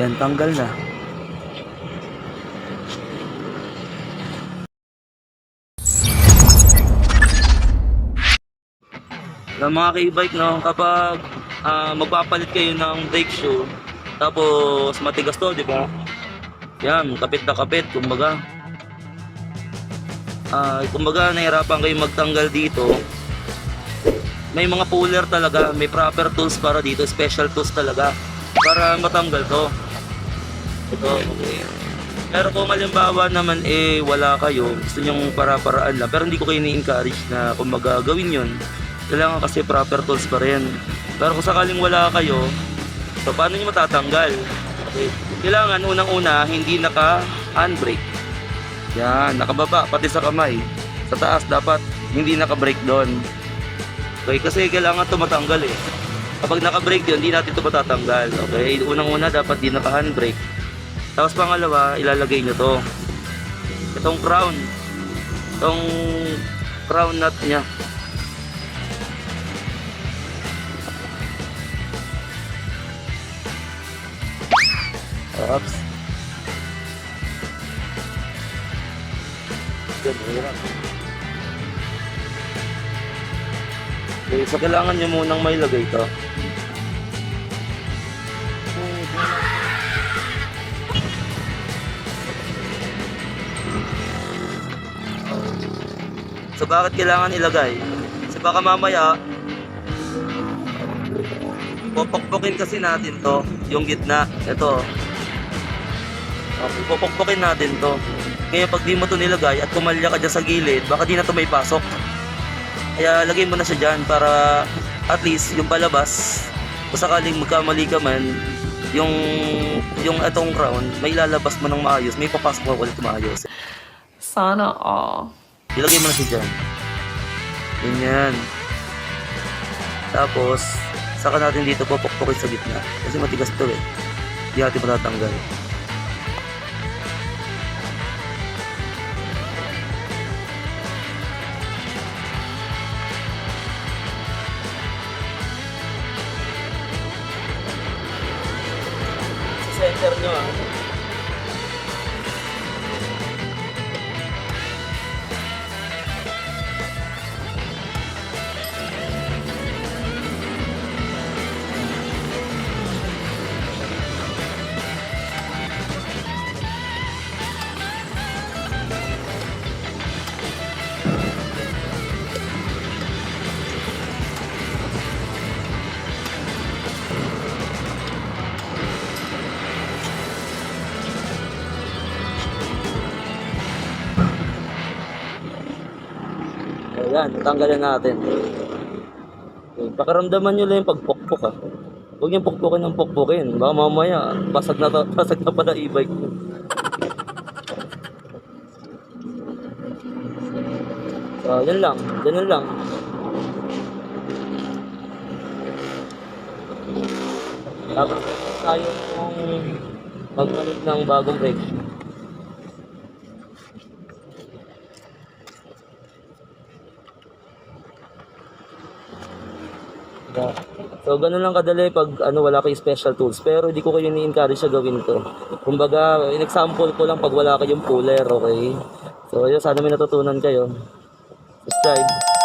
Yan, tanggal na. Sa mga k-bike, no, kapag ah, magpapalit kayo ng brake shoe, tapos matigas to, di ba? Yan, kapit na kapit, kumbaga. Ah, kumbaga, nahirapan kayo magtanggal dito. May mga puller talaga, may proper tools para dito, special tools talaga para matanggal to. Ito, okay. Pero kung halimbawa naman eh wala kayo, gusto nyong para-paraan lang, pero hindi ko kayo ni-encourage na kung magagawin yun, kailangan kasi proper tools pa rin. Pero kung sakaling wala kayo, so paano nyo matatanggal? Okay. Kailangan unang-una, hindi naka-handbrake. Yan, nakababa, pati sa kamay. Sa taas, dapat hindi naka-brake doon. Okay, kasi kailangan ito matanggal eh. Kapag naka-brake yun, hindi natin ito matatanggal. Okay, unang-una dapat di naka-handbrake. Tapos pangalawa, ilalagay nyo to. Itong crown. Itong crown nut niya. Oops. Okay, so kailangan nyo munang may lagay to. So bakit kailangan ilagay? Kasi baka mamaya popokpokin kasi natin to, yung gitna. Ito. Okay, popokpokin natin to. Kaya pag di mo to nilagay at kumalya ka dyan sa gilid, baka di na to may pasok. Kaya lagay mo na siya dyan para at least yung palabas, kung sakaling magkamali ka man, yung yung etong crown, may lalabas mo ng maayos, may papasok mo ulit maayos. Sana all. Ilagay mo na siya dyan. Ganyan. Tapos, saka natin dito popokpokin sa gitna. Kasi matigas to eh. Hindi natin matatanggal. Center nyo ah. Ayan, tanggalin natin. Okay, pakiramdaman nyo lang yung pagpukpok ah. Huwag yung pukpukin ng pukpukin. Baka mamaya, basag na, basag na pala e-bike mo. So, yan lang. Ganun lang. Tapos tayo kung magpalit ng bagong brake. Yeah. So, ganun lang kadali pag ano, wala kayong special tools. Pero di ko kayo ni-encourage na gawin to. Kumbaga, in-example ko lang pag wala kayong puller, okay? So, yun, sana may natutunan kayo. Subscribe.